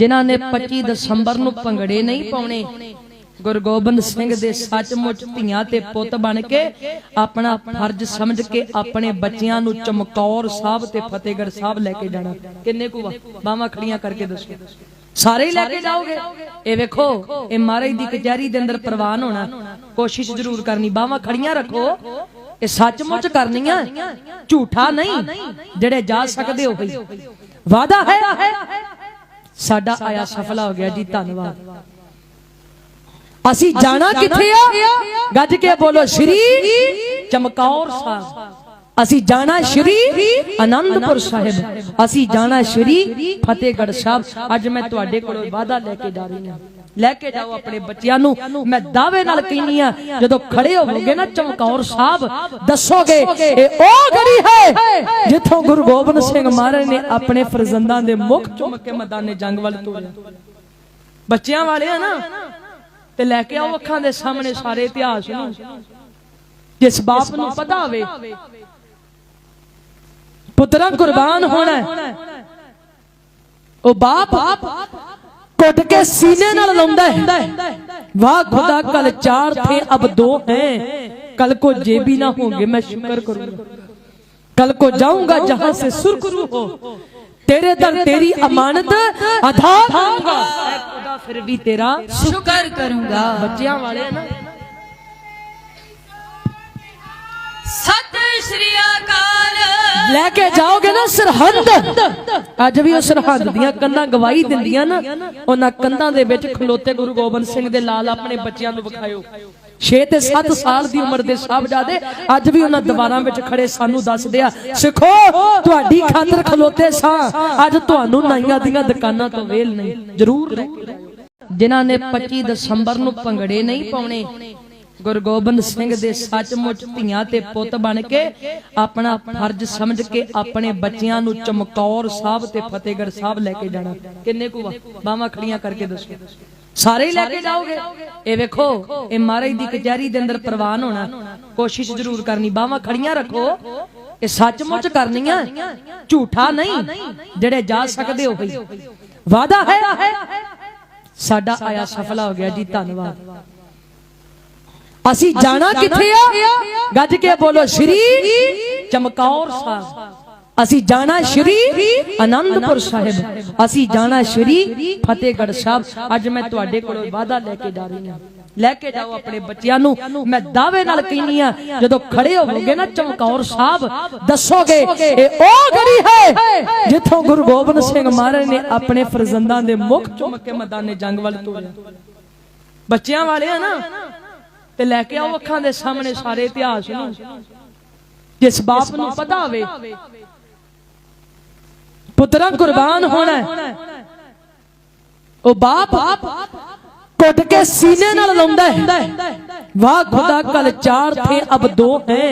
ਜਿਨ੍ਹਾਂ ਨੇ 25 ਦਸੰਬਰ ਨੂੰ ਭੰਗੜੇ ਨਹੀਂ ਪਾਉਣੇ, ਗੁਰੂ ਗੋਬਿੰਦ ਸਿੰਘ ਦੇ ਸੱਚਮੁੱਚ ਧੀਆਂ ਤੇ ਪੁੱਤ ਬਣ ਕੇ ਆਪਣਾ ਫਰਜ਼ ਸਮਝ ਕੇ ਆਪਣੇ ਬੱਚਿਆਂ ਨੂੰ ਚਮਕੌਰ ਸਾਹਿਬ ਤੇ ਫਤਿਹਗੜ੍ਹ ਸਾਹਿਬ ਲੈ ਕੇ ਜਾਣਾ। ਕਿੰਨੇ ਕੁ ਬਾਹਾਂ ਖੜੀਆਂ ਕਰਕੇ ਦੱਸੋ। ਸਾਰੇ ਹੀ ਲੈ ਕੇ ਜਾਓਗੇ? ਇਹ ਵੇਖੋ, ਇਹ ਮਹਾਰਾਜ ਦੀ ਕਚਹਿਰੀ ਦੇ ਅੰਦਰ ਪ੍ਰਵਾਨ ਹੋਣਾ। ਕੋਸ਼ਿਸ਼ ਜ਼ਰੂਰ ਕਰਨੀ। ਬਾਹਾਂ ਖੜੀਆਂ ਰੱਖੋ। ਇਹ ਸੱਚਮੁੱਚ ਕਰਨੀਆਂ। ਝੂਠਾ ਨਹੀਂ। ਜਿਹੜੇ ਜਾ ਸਕਦੇ ਹੋ ਬਈ ਵਾਦਾ ਹੈ। ਸਾਡਾ ਆਇਆ ਸਫਲਾ ਹੋ ਗਿਆ ਜੀ ਧੰਨਵਾਦ। ਅਸੀਂ ਜਾਣਾ ਕਿੱਥੇ ਆ? ਗੱਜ ਕੇ ਬੋਲੋ ਸ਼੍ਰੀ ਚਮਕੌਰ ਸਾਹਿਬ। ਅਸੀਂ ਜਾਣਾ ਸ਼੍ਰੀ ਆਨੰਦਪੁਰ ਸਾਹਿਬ। ਅਸੀਂ ਜਾਣਾ ਸ਼੍ਰੀ ਫਤਿਹਗੜ੍ਹ ਸਾਹਿਬ। ਅੱਜ ਮੈਂ ਤੁਹਾਡੇ ਕੋਲੋਂ ਵਾਦਾ ਲੈ ਕੇ ਜਾ ਰਹੀ ਹਾਂ। ਲੈ ਕੇ ਜਾਓ ਆਪਣੇ ਬੱਚਿਆਂ ਨੂੰ। ਮੈਂ ਦਾਅਵੇ ਨਾਲ ਕਹਿੰਨੀ ਆ ਜਦੋਂ ਖੜੇ ਹੋਵੋਗੇ ਨਾ ਚਮਕੌਰ ਸਾਹਿਬ ਦੱਸੋਗੇ ਇਹ ਉਹ ਗੜੀ ਹੈ ਜਿੱਥੋਂ ਗੁਰੂ ਗੋਬਿੰਦ ਸਿੰਘ ਮਹਾਰਾਜ ਨੇ ਆਪਣੇ ਫਰਜ਼ੰਦਾਂ ਦੇ ਮੁਖ ਚੁੰਮ ਕੇ ਮੈਦਾਨੇ ਜੰਗ ਵੱਲ ਤੋਰਿਆ ਬੱਚਿਆਂ ਵਾਲੇ ਆ ਨਾ ਤੇ ਲੈ ਕੇ ਆਓ ਅੱਖਾਂ ਦੇ ਸਾਹਮਣੇ ਸਾਰੇ ਇਤਿਹਾਸ ਨੂੰ। ਜਿਸ ਬਾਪ ਨੂੰ ਪਤਾ ਹੋਵੇ ਪੁੱਤਰਾਂ ਕੁਰਬਾਨ ਹੋਣਾ। ਉਹ ਬਾਪ कोट के सीने नाल लाउंदा है। वाह खुदा कल चार थे अब दो हैं। कल को जे भी ना होंगे मैं शुक्र करूँगा। कल को जाऊँगा जहाँ से सुरखरू हो। तेरे दर तेरी अमानत अदा खाऊँगा खुदा फिर भी तेरा शुक्र करूँगा। बच्चियाँ वाले ना। सत श्री अकाल। लेके जाओगे ਕੇ ਸਰਹੰਦ। ਅੱਜ ਵੀ ਉਹ ਸਰਹੰਦ ਦੀਆਂ ਕੰਧਾਂ ਗਵਾਹੀ ਦਿੰਦੀਆਂ ਨਾ, ਉਹਨਾਂ ਕੰਧਾਂ ਦੇ ਵਿੱਚ ਖਲੋਤੇ ਗੁਰੂ ਗੋਬਿੰਦ ਸਿੰਘ ਦੇ ਲਾਲ ਆਪਣੇ ਬੱਚਿਆਂ ਨੂੰ ਵਿਖਾਇਓ। 6 ਤੇ 7 ਸਾਲ ਦੀ ਉਮਰ ਦੇ ਸਾਹਿਬਜ਼ਾਦੇ ਅੱਜ ਵੀ ਉਹਨਾਂ ਦੀਵਾਰਾਂ ਵਿੱਚ ਖੜੇ ਸਾਨੂੰ ਦੱਸਦੇ ਆ, ਸਿੱਖੋ, ਤੁਹਾਡੀ ਖਾਤਰ ਖਲੋਤੇ ਸਾਂ। ਅੱਜ ਤੁਹਾਨੂੰ ਨਾਈਆਂ ਦੀਆਂ ਦੁਕਾਨਾਂ ਤੋਂ ਵੇਲ ਨਹੀਂ, ਜ਼ਰੂਰ ਲੈ ਕੇ ਜਿਨ੍ਹਾਂ ਨੇ 25 ਦਸੰਬਰ ਨੂੰ ਭੰਗੜੇ ਨਹੀਂ ਪਾਉਣੇ ਗੁਰੂ ਗੋਬਿੰਦ ਸਿੰਘ ਦੇ ਸੱਚਮੁੱਚ ਧੀਆਂ ਤੇ ਪੁੱਤ ਬਣ ਕੇ ਆਪਣਾ ਫਰਜ਼ ਸਮਝ ਕੇ ਆਪਣੇ ਬੱਚਿਆਂ ਨੂੰ ਚਮਕੌਰ ਸਾਹਿਬ ਤੇ ਫਤਿਹਗੜ੍ਹ ਸਾਹਿਬ ਲੈ ਕੇ ਜਾਣਾ। ਕਿੰਨੇ ਕੁ ਬਾਹਾਂ ਖੜੀਆਂ ਕਰਕੇ ਦੱਸੋ। ਸਾਰੇ ਹੀ ਲੈ ਕੇ ਜਾਓਗੇ? ਇਹ ਵੇਖੋ, ਇਹ ਮਹਾਰਾਜ ਦੀ ਕਚਹਿਰੀ ਦੇ ਅੰਦਰ ਪ੍ਰਵਾਨ ਹੋਣਾ। ਕੋਸ਼ਿਸ਼ ਜ਼ਰੂਰ ਕਰਨੀ। ਬਾਹਾਂ ਖੜੀਆਂ ਰੱਖੋ। ਇਹ ਸੱਚਮੁੱਚ ਕਰਨੀਆਂ। ਝੂਠਾ ਨਹੀਂ। ਜਿਹੜੇ ਜਾ ਸਕਦੇ ਹੋ। ਬਈ ਵਾਦਾ ਹੈ। ਸਾਡਾ ਆਇਆ ਸਫਲਾ ਹੋ ਗਿਆ ਜੀ। ਧੰਨਵਾਦ। ਅਸੀਂ ਜਾਣਾ ਕਿੱਥੇ ਆ? ਗੱਜ ਕੇ ਬੋਲੋ ਸ਼੍ਰੀ ਚਮਕੌਰ ਸਾਹਿਬ। ਅਸੀਂ ਜਾਣਾ ਸ਼੍ਰੀ ਆਨੰਦਪੁਰ ਸਾਹਿਬ। ਅਸੀਂ ਜਾਣਾ ਸ਼੍ਰੀ ਫਤਿਹਗੜ੍ਹ ਸਾਹਿਬ। ਅੱਜ ਮੈਂ ਤੁਹਾਡੇ ਕੋਲੋਂ ਵਾਦਾ ਲੈ ਕੇ ਜਾ ਰਹੀ ਹਾਂ। ਲੈ ਕੇ ਜਾਓ ਆਪਣੇ ਬੱਚਿਆਂ ਨੂੰ। ਮੈਂ ਦਾਅਵੇ ਨਾਲ ਕਹਿੰਨੀ ਆ ਜਦੋਂ ਖੜੇ ਹੋਵੋਗੇ ਨਾ ਚਮਕੌਰ ਸਾਹਿਬ ਦੱਸੋਗੇ ਇਹ ਉਹ ਗੜੀ ਹੈ ਜਿੱਥੋਂ ਗੁਰੂ ਗੋਬਿੰਦ ਸਿੰਘ ਮਹਾਰਾਜ ਨੇ ਆਪਣੇ ਫਰਜ਼ੰਦਾਂ ਦੇ ਮੁਖ ਚੁੰਮ ਕੇ ਮੈਦਾਨੇ ਜੰਗ ਵੱਲ ਤੋਰਿਆ। ਬੱਚਿਆਂ ਵਾਲੇ ਆ ਨਾ। ਤੇ ਲੈ ਕੇ ਆਓ ਅੱਖਾਂ ਦੇ ਸਾਹਮਣੇ ਸਾਰੇ ਇਤਿਹਾਸ ਨੂੰ ਜਿਸ ਬਾਪ ਨੂੰ ਪਤਾ ਹੋਵੇ ਪੁੱਤਰਾਂ ਕੁਰਬਾਨ ਹੋਣਾ ਹੈ। ਉਹ ਬਾਪ ਕੁੱਟ ਕੇ ਸੀਨੇ ਨਾਲ ਲਾਉਂਦਾ ਹੈ ਵਾਹ ਖੁਦਾ ਕਲ ਚਾਰ ਥੇ ਅਬ ਦੋ ਹੈ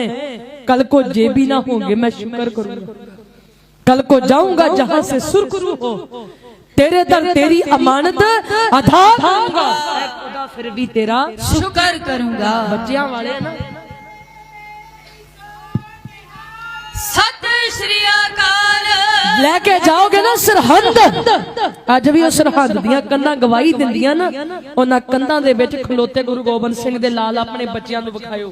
कल को जेबी ना होंगे मैं शुक्र करूंगा कल को जाऊंगा जहां से सुरखरू हो तेरे दर तेरी अमानत अधा ਕਰੂੰਗਾ ਫਿਰ ਵੀ ਤੇਰਾ ਸ਼ੁਕਰ ਕਰੂੰਗਾ। ਬੱਚਿਆਂ ਵਾਲੇ ਨਾ। ਸਤਿ ਸ਼੍ਰੀ ਅਕਾਲ। ਲੈ ਕੇ ਜਾਓਗੇ ਨਾ ਸਰਹੰਦ। ਅੱਜ ਵੀ ਉਹ ਸਰਹੰਦ ਦੀਆਂ ਕੰਨਾਂ ਗਵਾਈ ਦਿੰਦੀਆਂ ਨਾ। ਉਹਨਾਂ ਕੰਨਾਂ ਦੇ ਵਿੱਚ ਖਲੋਤੇ ਗੁਰੂ ਗੋਬਿੰਦ ਸਿੰਘ ਦੇ ਲਾਲ ਆਪਣੇ ਬੱਚਿਆਂ ਨੂੰ ਵਿਖਾਇਓ।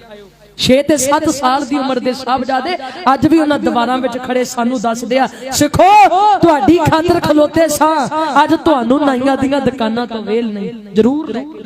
6 ਤੇ 7 ਸਾਲ ਦੀ ਉਮਰ ਦੇ ਸਾਹਿਬਜ਼ਾਦੇ ਅੱਜ ਵੀ ਉਹਨਾਂ ਦੀਵਾਰਾਂ ਵਿੱਚ ਖੜੇ ਸਾਨੂੰ ਦੱਸਦੇ ਆ, ਸਿੱਖੋ, ਤੁਹਾਡੀ ਖਾਤਰ ਖਲੋਤੇ ਸਾਂ। ਅੱਜ ਤੁਹਾਨੂੰ ਨਾਈਆਂ ਦੀਆਂ ਦੁਕਾਨਾਂ ਤੋਂ ਵੇਲ ਨਹੀਂ, ਜ਼ਰੂਰ ਲੈ ਕੇ